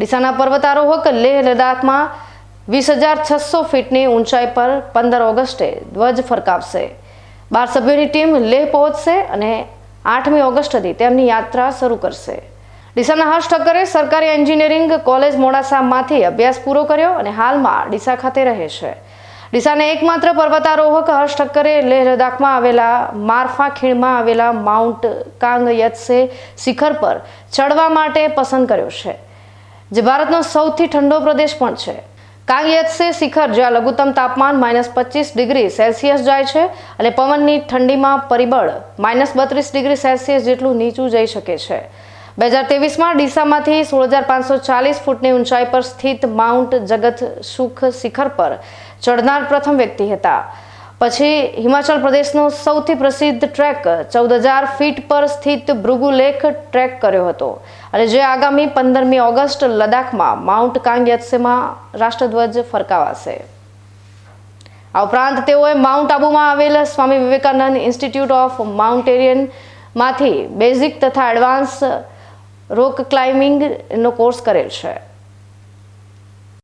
ડીસાના પર્વતારોહક લેહ લદ્દાખમાં વીસ હજાર છસો ફીટની ઊંચાઈ પર પંદર ઓગસ્ટે ધ્વજ ફરકાવશે. બાર સભ્યોની ટીમ લેહ પહોંચશે અને આઠમી ઓગસ્ટથી તેમની યાત્રા શરૂ કરશે. ડીસાના હર્ષ ઠક્કરે સરકારી એન્જિનિયરિંગ કોલેજ મોડાસામાંથી અભ્યાસ પૂરો કર્યો અને હાલમાં ડીસા ખાતે રહે છે. ડીસાના એકમાત્ર પર્વતારોહક હર્ષ ઠક્કરે લેહ લદ્દાખમાં આવેલા મારફા ખીણમાં આવેલા માઉન્ટ કાંગ યત્સે શિખર પર ચડવા માટે પસંદ કર્યો છે. જે ભારતનો સૌથી ઠંડો પ્રદેશ પણ છે. કાંગયત્સે શિખર જ્યાં લઘુત્તમ તાપમાન માઇનસ પચીસ ડિગ્રી સેલ્સિયસ જાય છે અને પવનની ઠંડીમાં પરિબળ માઇનસ બત્રીસ ડિગ્રી સેલ્સિયસ જેટલું નીચું જઈ શકે છે. બે હજાર ત્રેવીસમાં ડીસામાંથી સોળ હજાર પાંચસો ચાલીસ ફૂટની ઊંચાઈ પર સ્થિત માઉન્ટ જગત સુખ શિખર પર ચડનાર પ્રથમ વ્યક્તિ હતા. પછી હિમાચલ પ્રદેશનો સૌથી પ્રસિદ્ધ ટ્રેક ચૌદ હજાર ફીટ પર સ્થિત ભૃગુ લેક ટ્રેક કર્યો હતો. અને જે આગામી પંદરમી ઓગસ્ટ લદ્દાખમાં માઉન્ટ કાંગયત્સેમાં રાષ્ટ્રધ્વજ ફરકાવાશે. આ ઉપરાંત તેઓએ માઉન્ટ આબુમાં આવેલ સ્વામી વિવેકાનંદ ઇન્સ્ટિટ્યૂટ ઓફ માઉન્ટેરિયનમાંથી બેઝિક તથા એડવાન્સ રોક ક્લાઇમ્બિંગનો કોર્સ કરેલ છે.